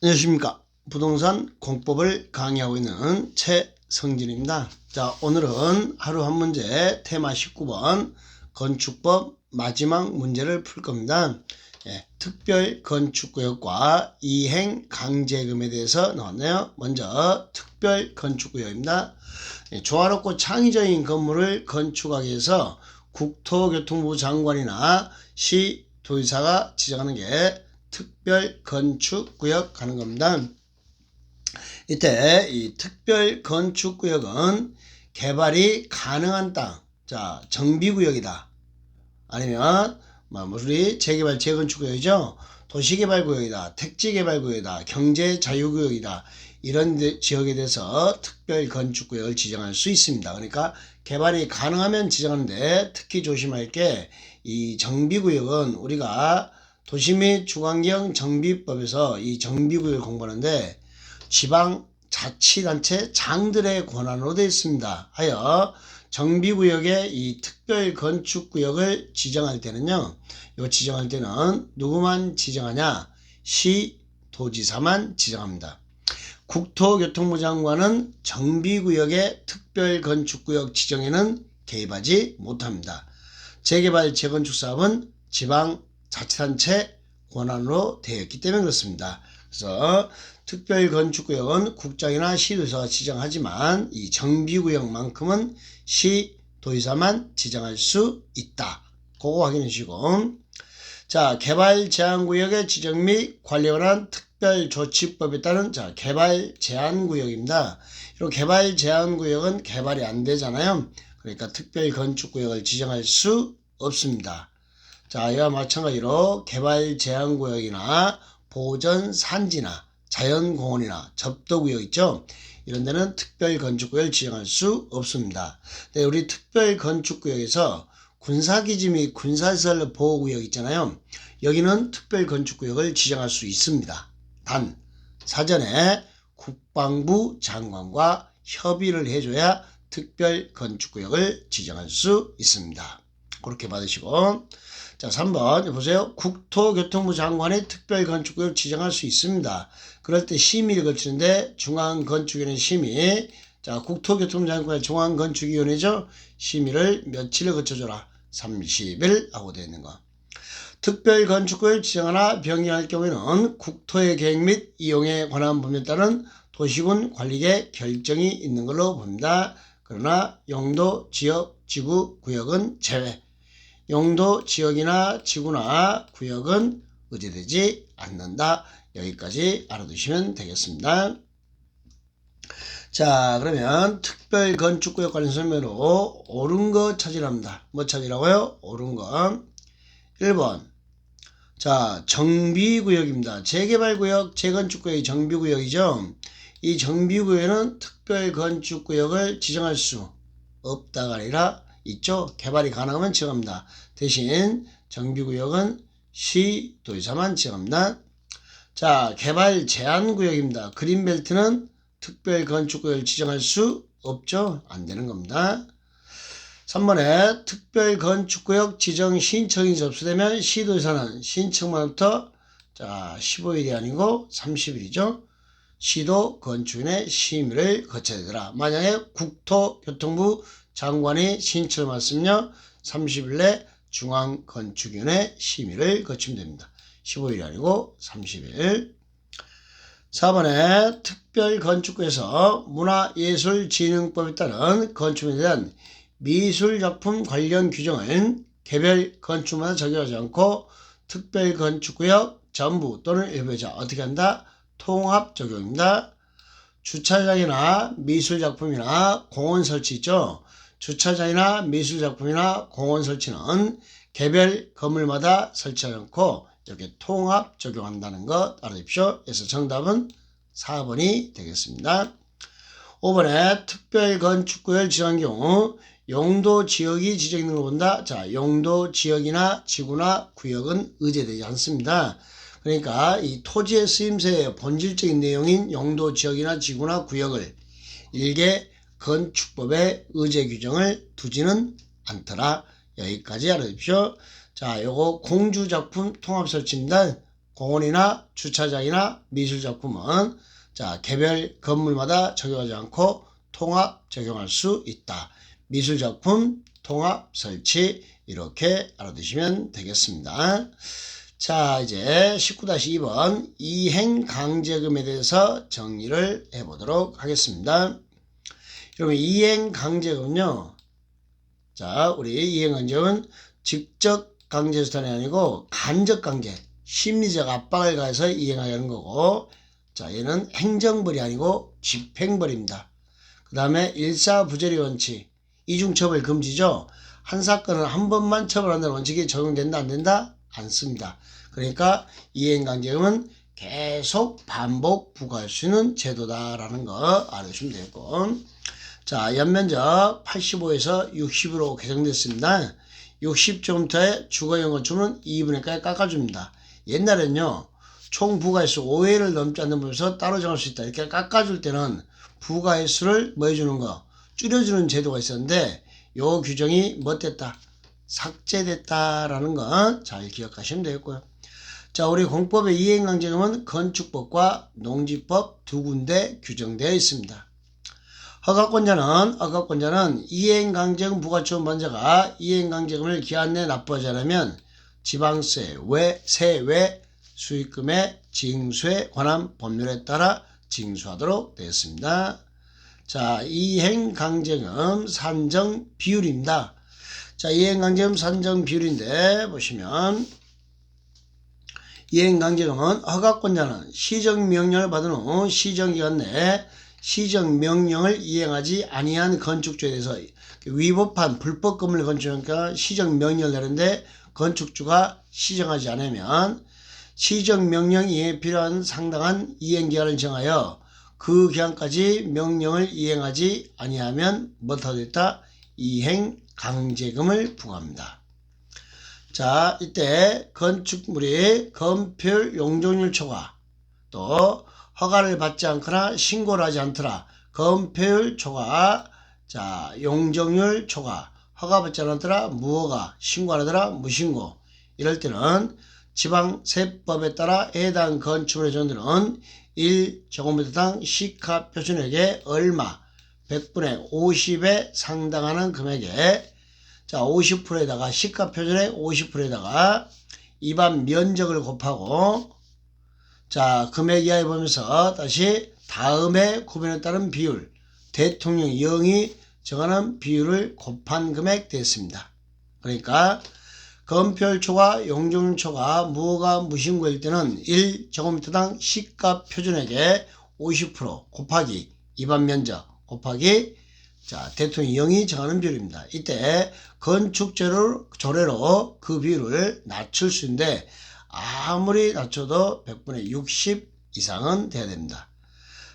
안녕하십니까. 부동산 공법을 강의하고 있는 최성진입니다. 자, 오늘은 하루 한 문제 테마 19번 건축법 마지막 문제를 풀 겁니다. 예, 특별 건축구역과 이행 강제금에 대해서 나왔네요. 먼저 특별 건축구역입니다. 예, 조화롭고 창의적인 건물을 건축하기 위해서 국토교통부 장관이나 시 도의사가 지정하는 게 특별 건축 구역 하는 겁니다. 이때 이 특별 건축 구역은 개발이 가능한 땅, 자 정비 구역이다. 아니면 뭐 우리 재개발 재건축 구역이죠. 도시개발 구역이다, 택지개발 구역이다, 경제 자유 구역이다. 이런 데- 지역에 대해서 특별 건축 구역을 지정할 수 있습니다. 그러니까 개발이 가능하면 지정하는데 특히 조심할 게 이 정비 구역은 우리가 도시 및 주관경 정비법에서 이 정비구역을 공부하는데 지방 자치단체 장들의 권한으로 되어 있습니다. 하여 정비구역의 이 특별 건축구역을 지정할 때는요, 요 지정할 때는 누구만 지정하냐? 시, 도지사만 지정합니다. 국토교통부 장관은 정비구역의 특별 건축구역 지정에는 개입하지 못합니다. 재개발 재건축 사업은 지방 자치단체 권한으로 되어 있기 때문에 그렇습니다. 그래서 특별건축구역은 국장이나 시도의사가 지정하지만 이 정비구역만큼은 시도의사만 지정할 수 있다. 그거 확인해 주시고 자 개발 제한 구역의 지정 및 관리에 관한 특별 조치법에 따른 자 개발 제한 구역입니다. 이런 개발 제한 구역은 개발이 안 되잖아요. 그러니까 특별 건축 구역을 지정할 수 없습니다. 자, 이와 마찬가지로 개발 제한 구역이나 보전 산지나 자연공원이나 접도구역 있죠? 이런 데는 특별 건축구역을 지정할 수 없습니다. 근데 우리 특별 건축구역에서 군사기지 및 군사시설 보호구역 있잖아요. 여기는 특별 건축구역을 지정할 수 있습니다. 단, 사전에 국방부 장관과 협의를 해줘야 특별 건축구역을 지정할 수 있습니다. 그렇게 받으시고 자, 3번 보세요. 국토교통부 장관이 특별건축구역 지정할 수 있습니다. 그럴 때 심의를 거치는데 중앙건축위원회 심의 자, 국토교통부 장관의 중앙건축위원회죠. 심의를 며칠을 거쳐줘라. 30일 하고 되어 있는 거. 특별건축구역 지정하나 변경할 경우에는 국토의 계획 및 이용에 관한 법률에 따른 도시군 관리계 결정이 있는 걸로 봅니다. 그러나 용도, 지역, 지구, 구역은 제외. 용도, 지역이나 지구나 구역은 의제되지 않는다. 여기까지 알아두시면 되겠습니다. 자, 그러면 특별 건축구역 관련 설명으로 옳은 거 찾으랍니다. 뭐 찾으라고요? 옳은 거. 1번. 자, 정비구역입니다. 재개발구역, 재건축구역이 정비구역이죠. 이 정비구역에는 특별 건축구역을 지정할 수 없다가 아니라 있죠. 개발이 가능하면 지정합니다. 대신 정비구역은 시도의사만 지정합니다. 자, 개발 제한구역입니다. 그린벨트는 특별 건축구역을 지정할 수 없죠. 안 되는 겁니다. 3번에 특별 건축구역 지정 신청이 접수되면 시도의사는 신청만부터 자 15일이 아니고 30일이죠. 시도 건축인의 심의를 거쳐야 되더라. 만약에 국토교통부 장관이 신청을 받으면요. 30일 내 중앙건축위원회 심의를 거치면 됩니다. 15일이 아니고 30일. 4번에 특별건축구에서 문화예술진흥법에 따른 건축에 대한 미술작품 관련 규정을 개별 건축마다 적용하지 않고 특별건축구역 전부 또는 일부자 어떻게 한다? 통합 적용입니다. 주차장이나 미술작품이나 공원 설치 있죠. 주차장이나 미술작품이나 공원 설치는 개별 건물마다 설치하지 않고 이렇게 통합 적용한다는 것 알아두십시오. 그래서 정답은 4번이 되겠습니다. 5번에 특별 건축구역을 지정한 경우 용도 지역이 지정되는 걸 본다. 자, 용도 지역이나 지구나 구역은 의제되지 않습니다. 그러니까 이 토지의 쓰임새의 본질적인 내용인 용도 지역이나 지구나 구역을 일개 건축법의 의제 규정을 두지는 않더라. 여기까지 알아두십시오. 자, 요거 공주작품 통합설치입니다. 공원이나 주차장이나 미술작품은 자, 개별 건물마다 적용하지 않고 통합 적용할 수 있다. 미술작품 통합 설치 이렇게 알아두시면 되겠습니다. 자, 이제 19-2번 이행 강제금에 대해서 정리를 해 보도록 하겠습니다. 여러분, 이행 강제금은요. 자, 우리 이행 강제금은 직접 강제 수단이 아니고 간접 강제, 심리적 압박을 가해서 이행하게 하는 거고, 자, 얘는 행정벌이 아니고 집행벌입니다. 그 다음에 일사부재리 원칙, 이중처벌 금지죠. 한 사건은 한 번만 처벌한다는 원칙이 적용된다 안 된다? 안 씁니다. 그러니까 이행강제금은 계속 반복 부과할 수 있는 제도다라는 거 알아주시면 되고 자 연면적 85에서 60으로 개정됐습니다. 60점부터의 주거용 건축은 2분의까지 깎아줍니다. 옛날엔요 총 부가횟수 5회를 넘지 않는 부분에서 따로 정할 수 있다. 이렇게 깎아줄 때는 부가횟수를 뭐 해주는 거 줄여주는 제도가 있었는데 요 규정이 못됐다. 삭제됐다라는 거잘 기억하시면 되겠고요. 자, 우리 공법의 이행강제금은 건축법과 농지법 두 군데 규정되어 있습니다. 허가권자는 허가권자는 이행강제금 부가처분 반자가 이행강제금을 기한 내에 납부하지 않으면 지방세, 외, 세외, 수익금의 징수에 관한 법률에 따라 징수하도록 되어 있습니다. 자, 이행강제금 산정 비율입니다. 자, 이행강제금 산정 비율인데 보시면 이행강제금은 허가권자는 시정명령을 받은 후 시정기간 내에 시정 명령을 이행하지 아니한 건축주에 대해서 위법한 불법 건물 건축하니까 시정 명령을 내는데 건축주가 시정하지 않으면 시정 명령 이행에 필요한 상당한 이행기간을 정하여 그 기한까지 명령을 이행하지 아니하면 못하겠다 이행 강제금을 부과합니다. 자, 이때 건축물이 건폐율 용적률 초과 또 허가를 받지 않거나 신고를 하지 않더라. 건폐율 초과 자, 용적률 초과 허가받지 않았더라 무허가 신고 안 하더라 무신고 이럴 때는 지방세법에 따라 해당 건축물의 전들은 1제곱미터당 시가 표준액의 얼마 100분의 50에 상당하는 금액에 자 50%에다가 시가 표준액 50%에다가 입안 면적을 곱하고 자 금액 이하에 보면서 다시 다음에 구분에 따른 비율 대통령 영이 정하는 비율을 곱한 금액 됐습니다. 그러니까 건폐율초과 용적률초가 무허가 무신고일 때는 1제곱미터당 시가 표준액의 50% 곱하기 입안 면적 곱하기 자 대통령 영이 정하는 비율입니다. 이때 건축재료 조례로 그 비율을 낮출 수 있는데 아무리 낮춰도 100분의 60 이상은 돼야 됩니다.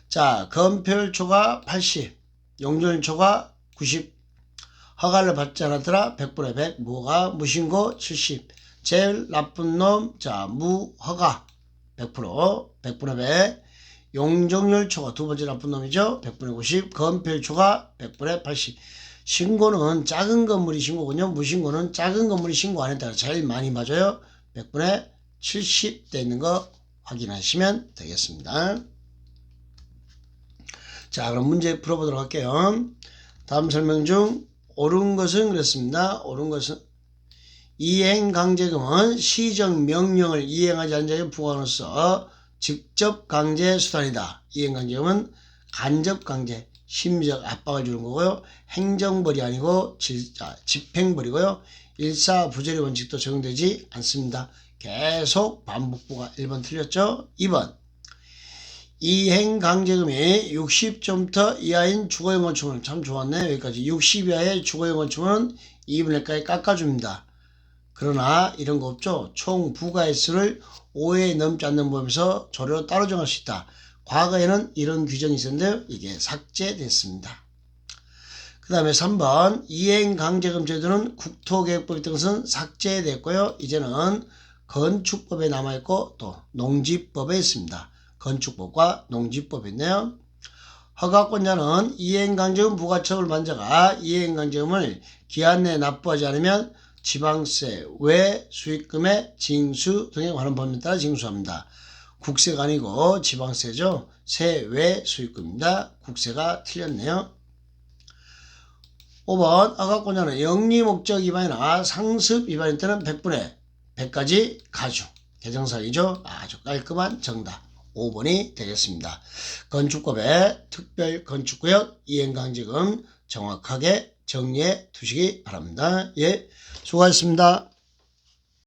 자 건폐율초가 80 용적률초가 90 허가를 받지 않았더라 100분의 100 무허가 무신고 70 제일 나쁜 놈 자 무허가 100% 100분의 100 용적률 초과 두 번째 나쁜 놈이죠. 100분의 90 건폐율 초과 100분의 80 신고는 작은 건물이 신고군요. 무신고는 작은 건물이 신고 안 했다가 제일 많이 맞아요. 100분의 70돼 있는 거 확인하시면 되겠습니다 자 그럼 문제 풀어보도록 할게요 다음 설명 중 옳은 것은 그렇습니다. 옳은 것은 이행강제금은 시정명령을 이행하지 않은 자에게 부과로서 직접 강제 수단이다. 이행강제금은 간접 강제, 심리적 압박을 주는 거고요. 행정벌이 아니고 집행벌이고요. 일사부재리 원칙도 적용되지 않습니다. 계속 반복부가 1번 틀렸죠? 2번 이행 강제금이 60점부터 이하인 주거용 건축물은 참 좋았네. 여기까지 60 이하의 주거용 건축물은 2분의 1까지 깎아줍니다. 그러나 이런 거 없죠. 총 부가횟수를 5회 넘지 않는 범위에서 조례로 따로 정할 수 있다. 과거에는 이런 규정이 있었는데요. 이게 삭제됐습니다. 그 다음에 3번 이행 강제금 제도는 국토계획법 등은 삭제됐고요. 이제는 건축법에 남아있고 또 농지법에 있습니다. 건축법과 농지법이 있네요. 허가권자는 이행강제금 부가처벌 반자가 이행강제금을 기한 내에 납부하지 않으면 지방세, 외 수익금의 징수 등에 관한 법률에 따라 징수합니다. 국세가 아니고 지방세죠. 세 외 수익금입니다. 국세가 틀렸네요. 5번 아가권자는 영리 목적 위반이나 상습 위반일 때는 100분의 100까지 가중. 개정사이죠. 아주 깔끔한 정답. 5번이 되겠습니다. 건축법의 특별 건축구역 이행강제금 정확하게 정리해 두시기 바랍니다. 예, 수고하셨습니다.